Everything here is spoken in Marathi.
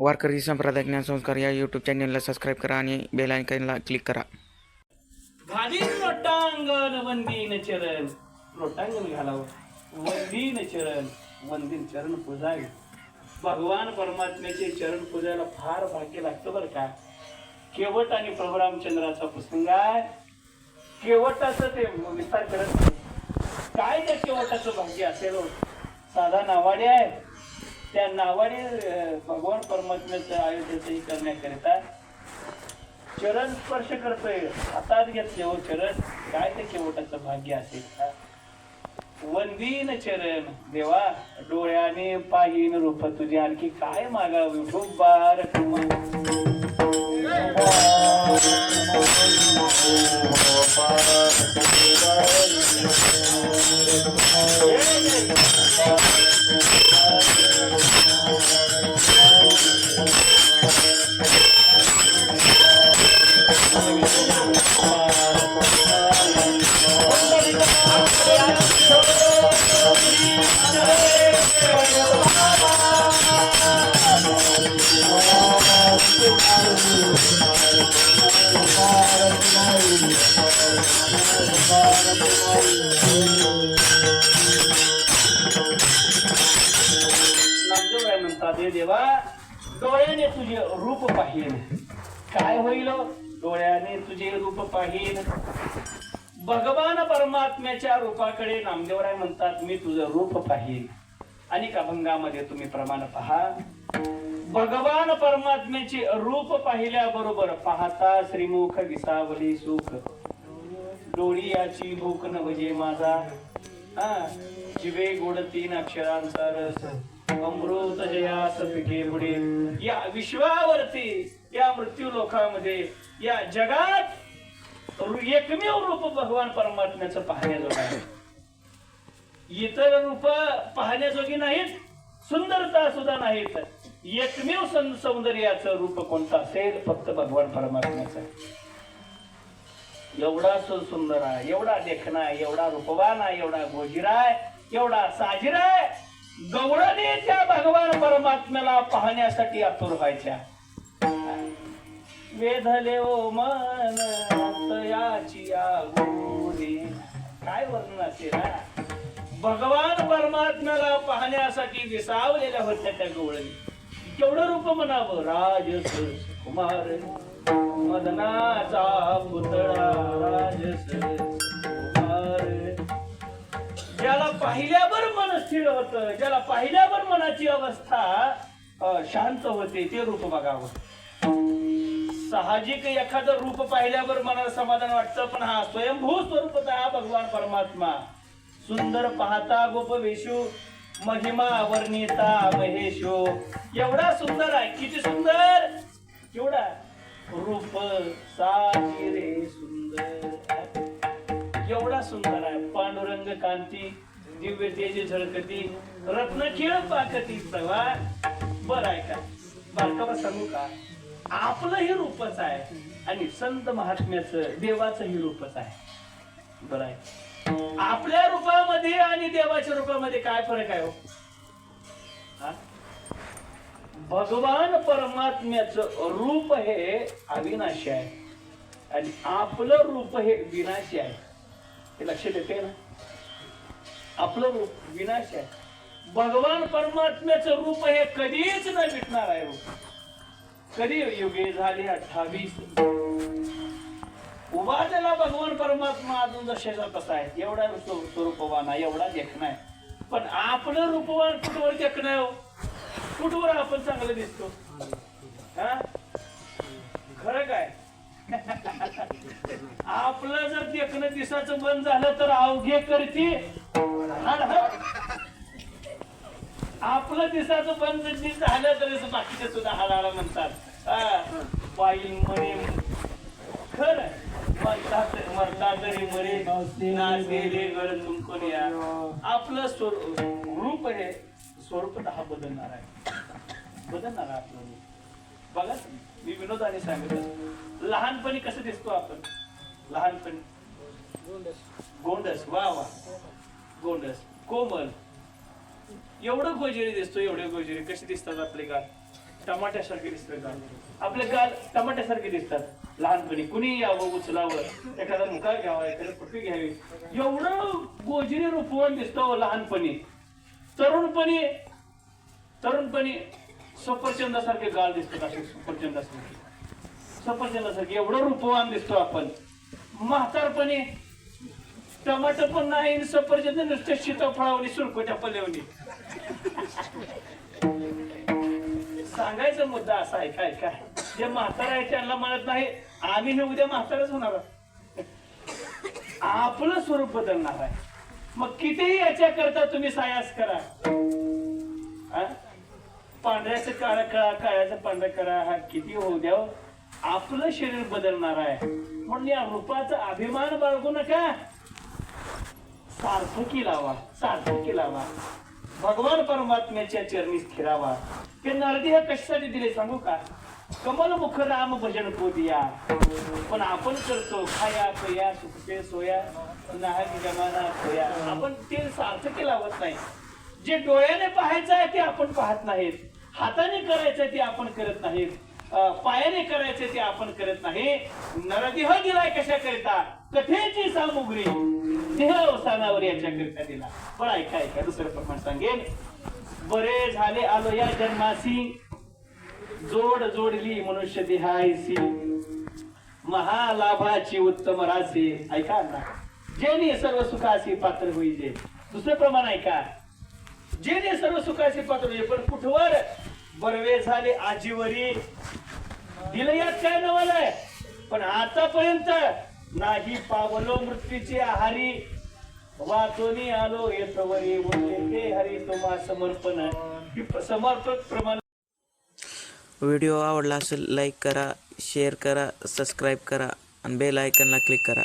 वारकरी संप्रदाय ज्ञान संस्कार या यूट्यूब चॅनलला सबस्क्राईब करा आणि बेल आयकनला क्लिक करा. घालीन लोटांगण वंदीन चरण. लोटांगण घालावं. वंदीन चरण वंदीन चरण पूजावी भगवान परमात्म्याचे चरण पूजायला फार भाग्य लागतं बरं का? केवट आणि प्रभुरामचंद्राचा प्रसंग आहे. केवटाचं ते विस्तार करत नाही. काय त्या केवटाचं भाग्य असेल हो? साधा नावाडे आहे त्या नावाने भगवान परमात्म्याचं आयुष्याचंही करण्याकरिता चरण स्पर्श करतोय. हातात घेतले हो चरण. काय ते केवटाचं भाग्य असेल का? वंदीन चरण. देवा डोळ्याने पाहिन रूप तुझे. आणखी काय मागावे? बार नामदेव काय म्हणतात हे देवा डोळ्याने तुझे रूप पाहिन. काय होईल? डोळ्याने तुझे रूप पाहिन. भगवान परमात्म्याच्या रूपाकडे नामदेवराय म्हणतात मी तुझं रूप पाहिन. आणि अभंगामध्ये तुम्ही प्रमाण पहा. भगवान परमात्म्याचे रूप पाहिल्याबरोबर पाहता श्रीमुख विसावली सुख. डोळी याची भूक नवजे माझा. हा जिवे गोड तीन अक्षरांचा रस. अमृत जयास पिठे पुढे या विश्वावरती या मृत्यू लोकामध्ये या जगात एकमेव रूप भगवान परमात्म्याचं पाहण्याजोगं आहे. इतर रूप पाहण्याजोगी नाहीत. सुंदरता सुद्धा नाहीत एकमेव सं- सौंदर्याचं रूप कोणतं असेल? फक्त भगवान परमात्म्याचं. एवढा सुंदर आहे एवढा देखणा आहे एवढा रूपवान आहे एवढा गोजिरा आहे एवढा साजिरा आहे. गौडाने त्या भगवान परमात्म्याला पाहण्यासाठी आतुर व्हायच्या. वेधले ओ मन तयाची आगोनी. काय वर्णन असेल ना भगवान परमात्म्याला पाहण्यासाठी विसावलेल्या होत्या त्या गवळणी केवढं रूप म्हणावं? राजस कुमार मदनाचा पुतळा राजस कुमार. ज्याला पाहिल्यावर मन स्थिर होत ज्याला पाहिल्यावर मनाची अवस्था शांत होते ते रूप बघावं. साहजिक एखादं रूप पाहिल्यावर मनाला समाधान वाटतं पण हा स्वयंभू स्वरूपचा हा भगवान परमात्मा. सुंदर पाहता गोप वेशू महिमा वर्णिता महेशो. एवढा सुंदर आहे किती सुंदर? केवढा रूप रे सुंदर एवढा सुंदर आहे. पांडुरंग कांती दिव्य तेज झळकती रत्न खेळ पाकती प्रभा बर आहे का? बारकावा सांगू का? आपलं हे रूपच आहे आणि संत महात्म्याचं देवाचं हे रूपच आहे. बरं आहे. आपल्या रूपामध्ये आणि देवाच्या रूपामध्ये काय फरक आहे हो? भगवान परमात्म्याचं रूप हे अविनाशी आहे. आणि आपलं रूप हे विनाशी आहे. हे लक्षात येते ना? आपलं रूप विनाशी आहे. भगवान परमात्म्याचं रूप हे कधीच न मिटणार आहे हो. कधी युगे झाले अठ्ठावीस? उभारलेला भगवान परमात्मा अजून जशाचा तसा आहे एवढा स्वरूपवान आहे एवढा देखणा आहे. पण आपलं रूपवान कुठवर देखणं हो? कुठवर आपण चांगलं दिसतो? हा? खरं काय? आपलं जर देखणं दिसाचं बंद झालं तर अवघे करते. आपलं दिसाचं बंद झालं तरी बाकीचे सुद्धा हाडाला म्हणतात. हा, म्हणे खरं म्हणतात तरी मरे. नाचलेले गळ चुंकून या. आपलं स्वरूप रूप हे स्वरूप हा बदलणार आहे. बदलणार आहे आपलं रूप. बघा मी विनोदाने सांगितलं. लहानपणी कसं दिसतो आपण? लहानपणी. गोंडस. वा वा. गोंडस. कोमल. एवढं गोजिरी दिसतो एवढे गोजिरी. कशी दिसतात आपले गाल? टमाट्यासारखे दिसतात गाल. आपले गाल टमाट्यासारखे दिसतात. लहानपणी कुणी यावं उचलावं? एखादा मुका घ्यावा एखादा पट्टी घ्यावी? एवढं गोजिरी रूपवण दिसतं लहानपणी. तरुणपणी तरुणपणी सफरचंदासारखे गाळ दिसतात असे सफरचंदासारखे. सफरचंदासारखे एवढं रूपवान दिसतो आपण. म्हातारपणी टमाटर पण नाही सफरचंद नुसते सीताफळावली सुरकोट्या पल्ल्यावणी सांगायचा मुद्दा असा आहे काय काय? जे म्हातारा आहे त्यांना म्हणत नाही आम्ही हे उद्या म्हाताराच होणार आपलं स्वरूप बदलणार आहे. मग कितीही याच्या करता तुम्ही सायास करा. पांढऱ्याचं काळा कळा काळ्याचं पांढरा करा हा किती होऊ द्या हो. आपलं शरीर बदलणार आहे. म्हणून या रूपाचा अभिमान बाळगू नका. सार्थकी लावा सार्थकी लावा. भगवान परमात्म्याच्या चरणी स्थिरावा. ते नरदी ह्या कशासाठी दिले सांगू का? कमल मुख राम भजन दिया पण आपण करतो खाया पया सुखते सोया नाहक जमाना खोया. आपण ते सार्थकी लावत नाही. जे डोळ्याने पाहायचं आहे ते आपण पाहत नाहीत. हाताने करायचं ते आपण करत नाहीत. पायाने करायचे ते आपण करत नाही. नरदेह दिलाय कशा करता कथेची सामुग्री. देह अवसानावर याच्याकरिता दिला. पण ऐका ऐका दुसरं प्रमाण सांगेन. बरे झाले आलो या जन्मासी. जोड जोडली मनुष्य देहायसी. महालाभाची उत्तम रासे ऐका ना. जेणे सर्व सुखाशी पात्र होईजे. दुसरं प्रमाण ऐका जेणे सर्व सुखाचे पात्र होईजे. पण कुठवर? बरवे झाले आजीवरी. दिलं यात काय नवलंय पण आतापर्यंत नाही पावलो मृत्यूची आहारी. वाचोनी आलो येतवरी. ते हरी तुम्हा समर्पण समर्पक प्रमाण व्हिडिओ आवडला असेल लाईक करा शेअर करा सबस्क्राईब करा आणि बेल आयकनला क्लिक करा.